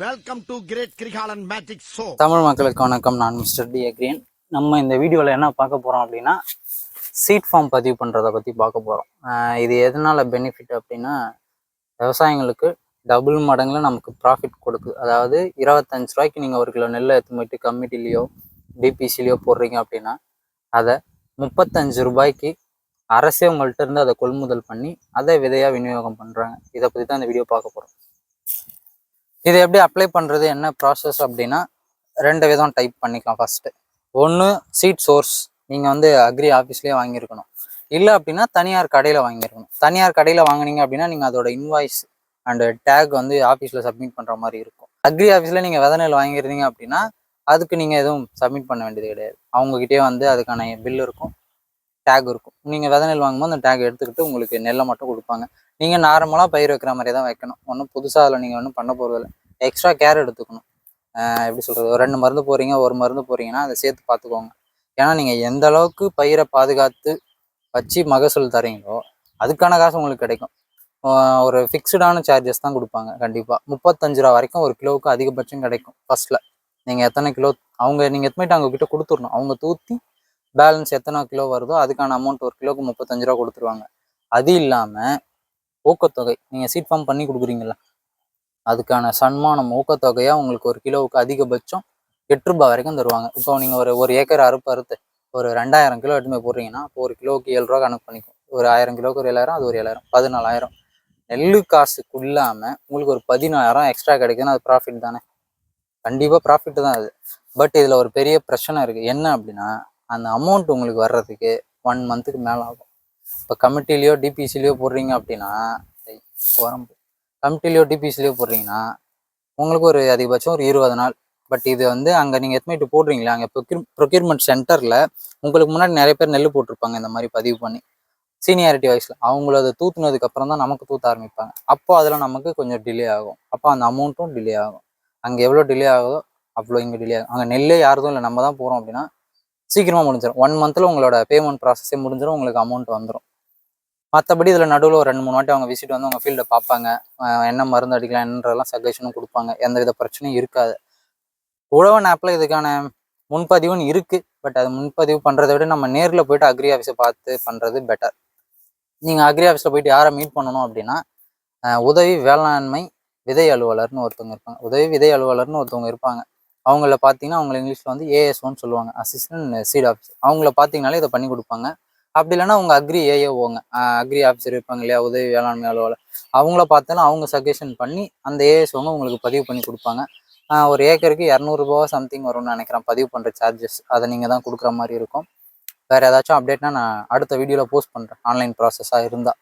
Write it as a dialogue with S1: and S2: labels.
S1: Welcome to great Krigalan magic show
S2: Tamil மக்களுக்கு வணக்கம். நான் மிஸ்டர் டி அக்ரியன். நம்ம இந்த வீடியோவில் என்ன பார்க்க போகிறோம் அப்படின்னா சீட் ஃபார்ம் பதிவு பண்ணுறதை பற்றி பார்க்க போகிறோம் இது எதனால் பெனிஃபிட் அப்படின்னா விவசாயிங்களுக்கு டபுள் மடங்குல நமக்கு ப்ராஃபிட் கொடுக்குது. அதாவது இருபத்தஞ்சு ரூபாய்க்கு நீங்கள் ஒரு கிலோ நெல்லை எடுத்து போயிட்டு கமிட்டிலேயோ டிபிசிலேயோ போடுறீங்க அப்படின்னா அதை முப்பத்தஞ்சு ரூபாய்க்கு அரசே உங்கள்கிட்ட இருந்து அதை கொள்முதல் பண்ணி அதை விதையாக விநியோகம் பண்ணுறாங்க இதை பற்றி தான் இந்த வீடியோ பார்க்க போகிறோம் இதை எப்படி அப்ளை பண்ணுறது என்ன ப்ராசஸ் அப்படின்னா ரெண்டு விதம் டைப் பண்ணிக்கலாம் ஃபஸ்ட்டு ஒன்று சீட் சோர்ஸ் நீங்கள் வந்து அக்ரி ஆஃபீஸ்லேயே வாங்கியிருக்கணும். இல்லை அப்படின்னா தனியார் கடையில் வாங்கியிருக்கணும். தனியார் கடையில் வாங்குனீங்க அப்படின்னா நீங்கள் அதோட இன்வாய்ஸ் அண்டு டேக் வந்து ஆஃபீஸில் சப்மிட் பண்ணுற மாதிரி இருக்கும். அக்ரி ஆஃபீஸில் நீங்கள் வித நெல் வாங்கியிருந்தீங்க அப்படின்னா அதுக்கு நீங்கள் எதுவும் சப்மிட் பண்ண வேண்டியது கிடையாது. அவங்கக்கிட்டே வந்து அதுக்கான பில் இருக்கும். டேக் இருக்கும். நீங்கள் வித நெல் வாங்கும்போது அந்த டேக் எடுத்துக்கிட்டு உங்களுக்கு நெல்லை மட்டும் கொடுப்பாங்க. நீங்கள் நார்மலாக பயிர் வைக்கிற மாதிரி தான் வைக்கணும். ஒன்றும் புதுசாக அதில் நீங்கள் ஒன்றும் பண்ண போகிறதில்ல எக்ஸ்ட்ரா கேர் எடுத்துக்கணும். எப்படி சொல்கிறது ஒரு ரெண்டு மருந்து போகிறீங்க ஒரு மருந்து போகிறீங்கன்னா அதை சேர்த்து பார்த்துக்கோங்க. ஏன்னா நீங்கள் எந்த அளவுக்கு பயிரை பாதுகாத்து வச்சு மகசூல் தரீங்களோ அதுக்கான காசு உங்களுக்கு கிடைக்கும். ஒரு ஃபிக்ஸ்டான சார்ஜஸ் தான் கொடுப்பாங்க கண்டிப்பாக முப்பத்தஞ்சு ரூபா வரைக்கும் ஒரு கிலோவுக்கு அதிகபட்சம் கிடைக்கும் ஃபர்ஸ்ட்டில் நீங்கள் எத்தனை கிலோ அவங்க நீங்கள் எத்தனை அவங்க கிட்ட கொடுத்துடணும். அவங்க தூத்தி பேலன்ஸ் எத்தனை கிலோ வருதோ அதுக்கான அமௌண்ட் ஒரு கிலோவுக்கு முப்பத்தஞ்சு ரூபா கொடுத்துருவாங்க. அது இல்லாமல் ஊக்கத்தொகை நீங்கள் சீட் ஃபார்ம் பண்ணி கொடுக்குறீங்களா அதுக்கான சன்மானம் ஊக்கத்தொகையாக உங்களுக்கு ஒரு கிலோவுக்கு அதிகபட்சம் எட்டு ரூபாய் வரைக்கும் தருவாங்க. இப்போ நீங்கள் ஒரு ஒரு ஏக்கர் அறுப்பு அறுத்து ஒரு ரெண்டாயிரம் கிலோ எடுத்து போடுறீங்கன்னா இப்போ ஒரு கிலோவுக்கு ஏழு ரூபா கணக்கு பண்ணிக்கும். ஒரு ஆயிரம் கிலோவுக்கு ஒரு ஏழாயிரம் அது ஒரு ஏழாயிரம் பதினாலாயிரம். நெல் காசுக்கு இல்லாமல் உங்களுக்கு ஒரு பதினாயிரம் எக்ஸ்ட்ரா கிடைக்குதுன்னா அது ப்ராஃபிட் தானே. கண்டிப்பாக ப்ராஃபிட் தான் அது. பட் இதில் ஒரு பெரிய பிரச்சனை இருக்குது என்ன அப்படின்னா அந்த அமௌண்ட் உங்களுக்கு வர்றதுக்கு ஒன் மந்த்துக்கு மேலே ஆகும். இப்போ கமிட்டிலேயோ டிபிசிலேயோ போடுறீங்க அப்படின்னா குரம்பு. உரம்பு கமிட்டிலேயோ டிபிசிலேயோ போடுறீங்கன்னா உங்களுக்கு ஒரு அதிகபட்சம் ஒரு இருபது நாள். பட் இது வந்து அங்கே நீங்கள் எத்தனை போடுறீங்களா? அங்கே ப்ரொக்யூர் ப்ரொக்யூர்மெண்ட் சென்டரில் உங்களுக்கு முன்னாடி நிறைய பேர் நெல் போட்டிருப்பாங்க இந்த மாதிரி பதிவு பண்ணி. சீனியாரிட்டி வயசில் அவங்கள அதை தூத்துனதுக்கு அப்புறம் தான் நமக்கு தூத்த ஆரம்பிப்பாங்க. அப்போ அதில் நமக்கு கொஞ்சம் டிலே ஆகும். அப்போ அந்த அமௌண்ட்டும் டிலே ஆகும். அங்கே எவ்வளோ டிலே ஆகுதோ அவ்வளோ இங்கே டிலே ஆகும். அங்கே நெல்லே யாருதும் இல்லை. நம்ம தான் போகிறோம் அப்படின்னா சீக்கிரமாக முடிஞ்சிடும் ஒன் மந்தில் உங்களோட பேமெண்ட் ப்ராசஸே முடிஞ்சிடும் உங்களுக்கு அமௌண்ட் வந்துடும் மற்றபடி இதில் நடுவில் ஒரு ரெண்டு மூணு வாட்டி அவங்க விசிட் வந்து அவங்க ஃபீல்டை பார்ப்பாங்க. என்ன மருந்து அடிக்கலாம் என்னன்றதெல்லாம் சஜஷனும் கொடுப்பாங்க. எந்த வித பிரச்சனையும் இருக்காது. உழவன் ஆப்பில் இதுக்கான முன்பதிவுன்னு இருக்குது பட் அது முன்பதிவு பண்ணுறதை விட நம்ம நேரில் போயிட்டு அக்ரி ஆஃபீஸை பார்த்து பண்ணுறது பெட்டர் நீங்கள் அக்ரி ஆஃபீஸில் போயிட்டு யாரை மீட் பண்ணணும் அப்படின்னா உதவி வேளாண்மை விதை அலுவலர்னு ஒருத்தவங்க இருப்பாங்க. உதவி விதை அலுவலர்னு ஒருத்தவங்க இருப்பாங்க. அவங்கள பார்த்தீங்கன்னா அவங்கள இங்கிலீஷில் வந்து ஏஎஸ்ஓன்னு சொல்லுவாங்க. அசிஸ்டன்ட் சீட் ஆஃபீஸ் அவங்கள பார்த்தீங்கனாலே இதை பண்ணி கொடுப்பாங்க. அப்படி இல்லைன்னா அவங்க அக்ரி ஏஏஓங்க அக்ரி ஆஃபீஸர் இருப்பாங்க இல்லையா? உதவி வேளாண்மை அலுவலர். அவங்கள பார்த்தாலும் அவங்க சஜஷன் பண்ணி அந்த ஏஎஸ்ஓங்க உங்களுக்கு பதிவு பண்ணி கொடுப்பாங்க. ஒரு ஏக்கருக்கு இரநூறுபா சம்திங் வரும்னு நினைக்கிறேன். பதிவு பண்ணுற சார்ஜஸ் அதை நீங்கள் தான் கொடுக்குற மாதிரி இருக்கும். வேறு ஏதாச்சும் அப்டேட்னா நான் அடுத்த வீடியோவில் போஸ்ட் பண்ணுறேன் ஆன்லைன் ப்ராசஸாக இருந்தால்